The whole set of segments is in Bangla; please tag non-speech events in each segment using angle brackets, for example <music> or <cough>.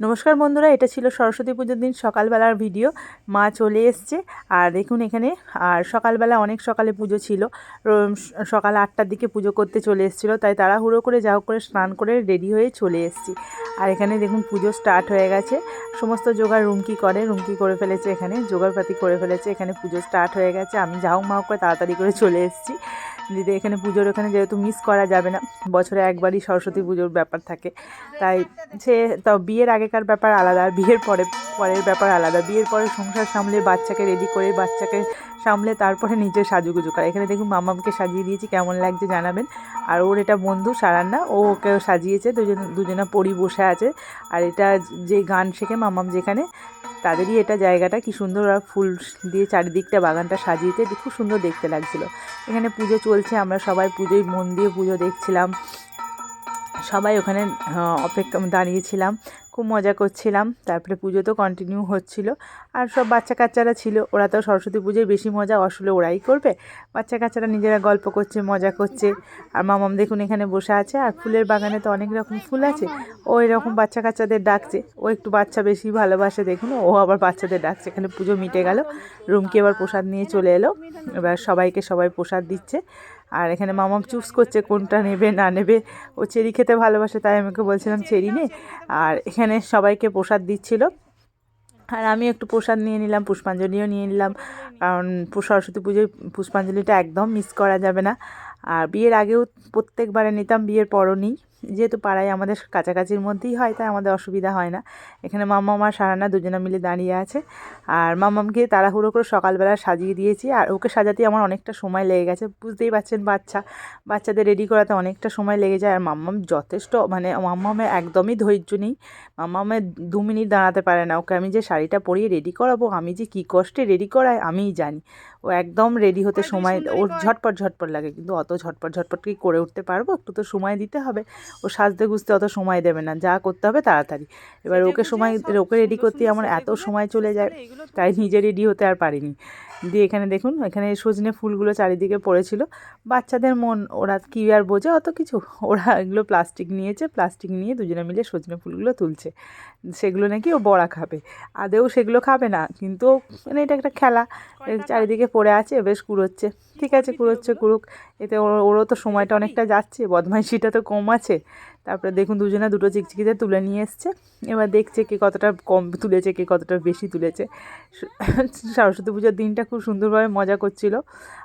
নমস্কার বন্ধুরা, এটা ছিল সরস্বতী পুজোর দিন সকালবেলার ভিডিও। মা চলে এসছে, আর দেখুন এখানে, আর সকালবেলা অনেক সকালে পুজো ছিল। সকাল আটটার দিকে পুজো করতে চলে এসেছিল, তাই তাড়াহুড়ো করে যা করে স্নান করে রেডি হয়ে চলে এসেছি। আর এখানে দেখুন পুজো স্টার্ট হয়ে গেছে। সমস্ত জোগাড় রুমকি করে রুমকি করে ফেলেছে এখানে, জোগাড়পাতি করে ফেলেছে। এখানে পুজো স্টার্ট হয়ে গেছে, আমি যাও মাও করে তাড়াতাড়ি করে চলে এসেছি। দিদি এখানে পুজোর, ওখানে যেহেতু মিস করা যাবে না, বছরে একবারই সরস্বতী পুজোর ব্যাপার থাকে। তাই সে, তো বিয়ের আগেকার ব্যাপার আলাদা আর বিয়ের পরে, পরের ব্যাপার আলাদা। বিয়ের পরে সংসার সামলে বাচ্চাকে রেডি করে, বাচ্চাকে সামলে তারপরে নিজের সাজুগুজু করা। এখানে দেখুন মামামকে সাজিয়ে দিয়েছি, কেমন লাগছে জানাবেন। আর ওর এটা বন্ধু সারান্না, ও ওকে সাজিয়েছে, দুজন দুজনা পরি বসে আছে। আর এটা যে গান শেখে মামাম যেখানে, তাদেরই এটা জায়গাটা, কি সুন্দর আর ফুল দিয়ে চারিদিকটা বাগানটা সাজিয়েছে খুব সুন্দর দেখতে লাগছিল। এখানে পুজো চলছে, আমরা সবাই পুজোয় মন দিয়ে পুজো দেখছিলাম। সবাই ওখানে অপেক্ষা দাঁড়িয়েছিলাম। খুব মজা করছিলাম। তারপরে পুজো তো কন্টিনিউ হচ্ছিল। আর সব বাচ্চা কাচ্চারা ছিল, ওরা তো সরস্বতী পুজোয় বেশি মজা আসলে ওরাই করবে। বাচ্চা কাচ্চারা নিজেরা গল্প করছে, মজা করছে। আর মামাম দেখুন এখানে বসে আছে, আর ফুলের বাগানে তো অনেক রকম ফুল আছে। ও এরকম বাচ্চা কাচ্চাদের ডাকছে। ও একটু বাচ্চা বেশি ভালোবাসে দেখুন, ও আবার বাচ্চাদের ডাকছে। এখানে পুজো মিটে গেল। রুমকে এবার প্রসাদ নিয়ে চলে এলো। এবার সবাইকে সবাই প্রসাদ দিচ্ছে। আর এখানে মামাম চুজ করছে কোনটা নেবে, না নেবে। ও চেরি খেতে ভালোবাসে, তাই আমাকে বলছিলাম, চেরি নে। আর এখানে সবাইকে প্রসাদ দিচ্ছিল। আর আমি একটু প্রসাদ নিয়ে নিলাম, পুষ্পাঞ্জলিও নিয়ে নিলাম। কারণ সরস্বতী পুজোয় পুষ্পাঞ্জলিটা একদম মিস করা যাবে না। আর বিয়ের আগেও প্রত্যেকবারে নিতাম, বিয়ের পরও নিই। যেহেতু পাড়ায় আমাদের কাছাকাছির মধ্যেই হয় তাই আমাদের অসুবিধা হয় না। এখানে মাম্মাম আর সারানা দুজনে মিলে দাঁড়িয়ে আছে। আর মাম্মামকে তাড়াহুড়ো করে সকালবেলা সাজিয়ে দিয়েছি। আর ওকে সাজাতে আমার অনেকটা সময় লেগে গেছে। বুঝতেই পারছেন বাচ্চা বাচ্চাদের রেডি করাতে অনেকটা সময় লেগে যায়। আর মাম্মাম যথেষ্ট মানে মাম্মামের একদমই ধৈর্য নেই। মাম্মামের দু মিনিট দাঁড়াতে পারে না। ওকে আমি যে শাড়িটা পরিয়ে রেডি করাবো আমি যে কী কষ্টে রেডি করাই আমিই জানি। ও একদম রেডি হতে সময় ওর ঝটপট ঝটপট লাগে। কিন্তু অত ঝটপট ঝটপট কি করে উঠতে পারব? একটু তো সময় দিতে হবে। ও সাজতে গুজতে অত সময় দেবে না। যা করতে হবে তাড়াতাড়ি। এবার ওকে সময় ওকে রেডি করতে আমার এত সময় চলে যায় তাই নিজে রেডি হতে আর পারিনি। দিয়ে এখানে দেখুন এখানে সজনে ফুলগুলো চারিদিকে পড়েছিল। বাচ্চাদের মন ওরা কী আর বোঝে? অত কিছু। <laughs> ওরা এগুলো প্লাস্টিক নিয়েছে প্লাস্টিক নিয়ে দুজনে মিলে সজনে ফুলগুলো তুলছে। সেগুলো নাকি ও বড়া খাবে। আদেও সেগুলো খাবে না কিন্তু মানে এটা একটা খেলা। চারিদিকে পড়ে আছে বেশ কুড়োচ্ছে। ঠিক আছে কুড়োচ্ছে কুড়ুক। এতে ওর- ওরও তো সময়টা অনেকটা যাচ্ছে বদমাইশিটা তো কম আছে। তারপরে দেখুন দুজনে দুটো চিকচিকিতে তুলে নিয়ে এসছে। এবার দেখছে কে কতটা কম তুলেছে কে কতটা বেশি তুলেছে। <laughs> সরস্বতী পুজোর দিনটা খুব সুন্দরভাবে মজা করছিল।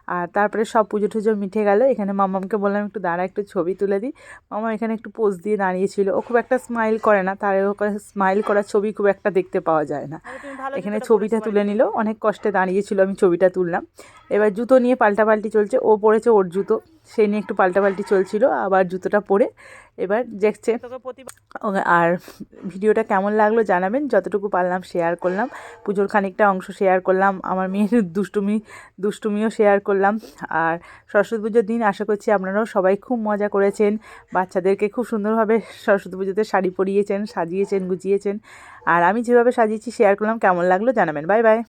আর তারপরে সব পুজো টুজো মিঠে গেল। এখানে মামামকে বললাম একটু দাঁড়া একটু ছবি তুলে দিই। মামা এখানে একটু পোজ দিয়ে দাঁড়িয়েছিল। ও খুব একটা স্মাইল করে না তার স্মাইল করার ছবি খুব একটা দেখতে পাওয়া যায় না। এখানে ছবিটা তুলে নিল অনেক কষ্টে দাঁড়িয়েছিল আমি ছবিটা তুললাম। এবার জুতো নিয়ে পাল্টাপাল্টি চলছে ও পড়েছে ওর জুতো। সেই নিয়ে একটু পাল্টাপাল্টি চলছিল আবার জুতোটা পরে এবার দেখছে। আর ভিডিওটা কেমন লাগল জানাবেন যতটুকু পারলাম শেয়ার করলাম। পুজোর খানিকটা অংশ শেয়ার করলাম আমার মেয়ের দুষ্টুমি দুষ্টুমিও শেয়ার করলাম। আর সরস্বতী পুজোর দিন আশা করছি আপনারাও সবাই খুব মজা করেছেন। বাচ্চাদেরকে খুব সুন্দরভাবে সরস্বতী পুজোতে শাড়ি পরিয়েছেন সাজিয়েছেন গুজিয়েছেন। আর আমি যেভাবে সাজিয়েছি শেয়ার করলাম কেমন লাগল জানাবেন। Bye bye